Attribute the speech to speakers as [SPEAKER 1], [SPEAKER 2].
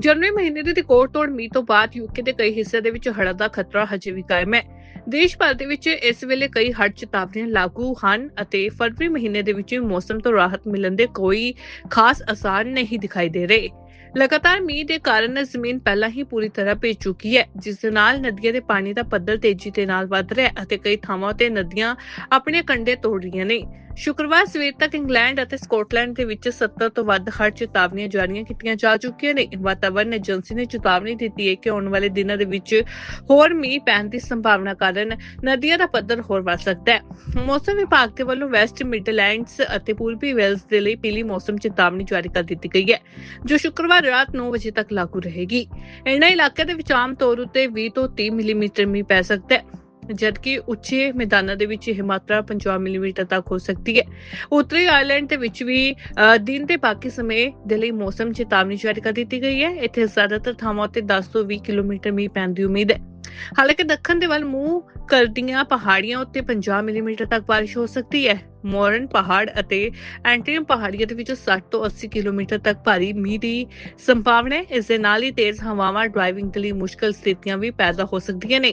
[SPEAKER 1] ਜਨਵਰੀ ਮਹੀਨੇ ਦੇ ਰਿਕਾਰਡ ਤੋੜ ਮੀਂਹ ਤੋਂ ਬਾਅਦ ਯੂਕੇ ਦੇ ਕਈ ਹਿੱਸਿਆਂ ਦੇ ਵਿੱਚ ਹੜ੍ਹਾਂ ਦਾ ਖਤਰਾ ਹਜੇ ਵੀ ਕਾਇਮ ਹੈ। ਦੇਸ਼ ਭਰ ਦੇ ਵਿੱਚ ਇਸ ਵੇਲੇ ਕਈ ਹੜ੍ਹ ਚੇਤਾਵਨੀਆਂ ਲਾਗੂ ਹਨ ਅਤੇ ਫਰਵਰੀ ਮਹੀਨੇ ਦੇ ਵਿੱਚ ਮੌਸਮ ਤੋਂ ਰਾਹਤ ਮਿਲਣ ਦੇ ਕੋਈ ਖਾਸ ਅਸਾਰ ਨਹੀਂ ਦਿਖਾਈ ਦੇ ਰਹੇ। ਲਗਾਤਾਰ ਮੀਂਹ ਦੇ ਕਾਰਨ ਜ਼ਮੀਨ ਪਹਿਲਾਂ ਹੀ ਪੂਰੀ ਤਰ੍ਹਾਂ ਭਿੱਜ ਚੁੱਕੀ ਹੈ, ਜਿਸ ਦੇ ਨਾਲ ਨਦੀਆਂ ਦੇ ਪਾਣੀ ਦਾ ਪੱਧਰ ਤੇਜ਼ੀ ਦੇ ਨਾਲ ਵੱਧ ਰਿਹਾ ਹੈ ਅਤੇ ਕਈ ਥਾਵਾਂ ਤੇ ਨਦੀਆਂ ਆਪਣੇ ਕੰਢੇ ਤੋੜ ਰਹੀਆਂ ਨੇ। ਸ਼ੁੱਕਰਵਾਰ ਸਵੇਰ ਤੱਕ ਇੰਗਲੈਂਡ ਅਤੇ ਸਕਾਟਲੈਂਡ ਦੇ ਵਿੱਚ 70 ਤੋਂ ਵੱਧ ਹੜ੍ਹ ਚੇਤਾਵਨੀਆਂ ਜਾਰੀਆਂ ਕੀਤੀਆਂ ਜਾ ਚੁੱਕੀਆਂ ਨੇ। ਵਾਤਾਵਰਣ ਏਜੰਸੀ ਨੇ ਚੇਤਾਵਨੀ ਦਿੱਤੀ ਹੈ ਕਿ ਆਉਣ ਵਾਲੇ ਦਿਨਾਂ ਦੇ ਵਿੱਚ ਹੋਰ ਮੀਂਹ ਪੈਣ ਦੀ ਸੰਭਾਵਨਾ ਕਾਰਨ ਨਦੀਆਂ ਦਾ ਪੱਧਰ ਹੋਰ ਵੱਧ ਸਕਦਾ ਹੈ। ਮੌਸਮ ਵਿਭਾਗ ਦੇ ਵੱਲੋਂ ਵੈਸਟ ਮਿਡਲੈਂਡਸ ਅਤੇ ਪੂਰਬੀ ਵੇਲਸ ਦੇ ਲਈ ਪੀਲੀ ਮੌਸਮ ਚੇਤਾਵਨੀ ਜਾਰੀ ਕਰ ਦਿੱਤੀ ਗਈ ਹੈ, ਜੋ ਸ਼ੁੱਕਰਵਾਰ ਰਾਤ 9 ਵਜੇ ਤੱਕ ਲਾਗੂ ਰਹੇਗੀ। ਇਹਨਾਂ ਇਲਾਕਿਆਂ ਦੇ ਵਿੱਚ ਆਮ ਤੌਰ ਉੱਤੇ 20 ਤੋਂ 30 ਮਿਲੀਮੀਟਰ ਮੀਂਹ ਪੈ ਸਕਦਾ ਹੈ। ਜਦਕਿ ਉੱਚੇ ਮੈਦਾਨਾਂ ਦੇ ਵਿੱਚ ਇਹ ਮਾਤਰਾ 50 ਮਿਲੀਮੀਟਰ ਤੱਕ ਹੋ ਸਕਦੀ ਹੈ। ਉੱਤਰੀ ਆਇਰਲੈਂਡ ਦੇ ਵਿੱਚ ਵੀ ਦਿਨ ਤੇ ਬਾਕੀ ਸਮੇਂ ਦੇ ਲਈ ਮੌਸਮ ਚੇਤਾਵਨੀ ਜਾਰੀ ਕਰ ਦਿੱਤੀ ਗਈ ਹੈ। ਇੱਥੇ ਜ਼ਿਆਦਾਤਰ ਥਾਵਾਂ ਉੱਤੇ 10 ਤੋਂ 20 ਕਿਲੋਮੀਟਰ ਮੀਂਹ ਪੈਣ ਦੀ ਉਮੀਦ ਹੈ। ਹਾਲਾਂਕਿ ਦੱਖਣ ਦੇ ਵੱਲ ਮੂੰਹ ਕਰਦੀਆਂ ਪਹਾੜੀਆਂ ਉੱਤੇ 50 ਮਿਲੀਮੀਟਰ ਤੱਕ ਬਾਰਿਸ਼ ਹੋ ਸਕਦੀ ਹੈ। ਮੋਰਨ ਪਹਾੜ ਅਤੇ ਐਂਟਰੀਅਮ ਪਹਾੜੀਆਂ ਦੇ ਵਿੱਚ 60 ਤੋਂ 80 ਕਿਲੋਮੀਟਰ ਤੱਕ ਭਾਰੀ ਮੀਂਹ ਦੀ ਸੰਭਾਵਨਾ ਹੈ। ਇਸ ਦੇ ਨਾਲ ਹੀ ਤੇਜ਼ ਹਵਾਵਾਂ ਡਰਾਈਵਿੰਗ ਦੇ ਲਈ ਮੁਸ਼ਕਲ ਸਥਿਤੀਆਂ ਵੀ ਪੈਦਾ ਹੋ ਸਕਦੀਆਂ ਨੇ।